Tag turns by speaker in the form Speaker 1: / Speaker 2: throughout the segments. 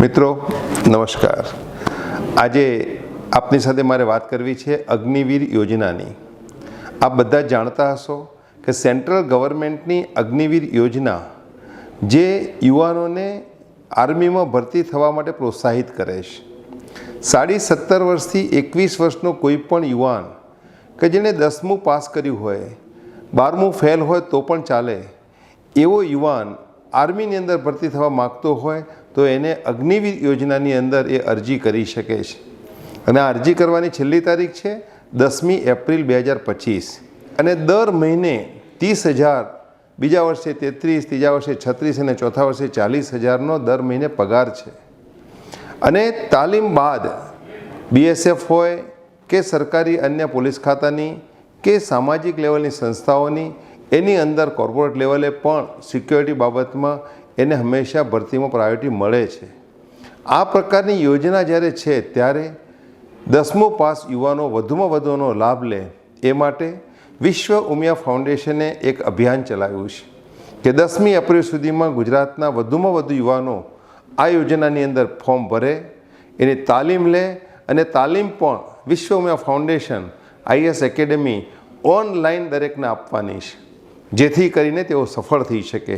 Speaker 1: મિત્રો, નમસ્કાર. આજે આપની સાથે મારે વાત કરવી છે અગ્નિવીર યોજનાની. આપ બધા જાણતા હશો કે સેન્ટ્રલ ગવર્મેન્ટની અગ્નિવીર યોજના જે યુવાનોને આર્મીમાં ભરતી થવા માટે પ્રોત્સાહિત કરે છે. સાડી સત્તર વર્ષથી એકવીસ વર્ષનો કોઈ પણ યુવાન કે જેણે દસમું પાસ કર્યું હોય, બારમું ફેલ હોય તો પણ ચાલે એવો યુવાન આર્મીની અંદર ભરતી થવા માગતો હોય તો એને અગ્નિવીર યોજનાની અંદર એ અરજી કરી શકે છે. અને આ અરજી કરવાની છેલ્લી તારીખ છે દસમી એપ્રિલ બે હજાર પચીસ. અને દર મહિને ત્રીસ હજાર, બીજા વર્ષે તેત્રીસ, ત્રીજા વર્ષે છત્રીસ અને ચોથા વર્ષે ચાલીસ હજારનો દર મહિને પગાર છે. અને તાલીમ બાદ બીએસએફ હોય કે સરકારી અન્ય પોલીસ ખાતાની કે સામાજિક લેવલની સંસ્થાઓની એની અંદર કોર્પોરેટ લેવલે પણ સિક્યોરિટી બાબતમાં એને હંમેશા ભરતીમાં પ્રાયોરિટી મળે છે. આ પ્રકારની યોજના જ્યારે છે ત્યારે દસમો પાસ યુવાનો વધુમાં વધુનો લાભ લે એ માટે વિશ્વ ઉમિયા ફાઉન્ડેશને એક અભિયાન ચલાવ્યું છે કે દસમી એપ્રિલ સુધીમાં ગુજરાતના વધુમાં વધુ યુવાનો આ યોજનાની અંદર ફોર્મ ભરે, એની તાલીમ લે અને તાલીમ પણ Vishwa Umiya foundation IAS academy online દરેકને આપવાની છે. જેથી કરીને તેઓ સફળ થઈ શકે.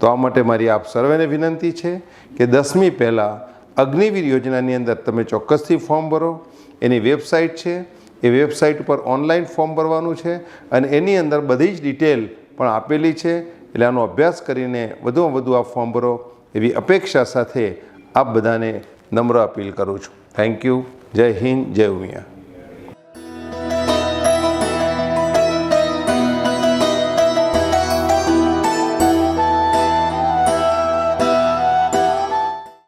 Speaker 1: તો આ માટે મારી આપ સર્વેને વિનંતી છે કે દસમી પહેલાં અગ્નિવીર યોજનાની અંદર તમે ચોક્કસથી ફોર્મ ભરો. એની વેબસાઇટ છે. એ વેબસાઇટ ઉપર ઓનલાઈન ફોર્મ ભરવાનું છે અને એની અંદર બધી જ ડિટેલ પણ આપેલી છે. એટલે આનો અભ્યાસ કરીને વધુમાં વધુ આ ફોર્મ ભરો. એવી અપેક્ષા સાથે આપ બધાને નમ્ર અપીલ કરું છું. થેન્ક યુ જય હિન્દ, જય ઉમિયા.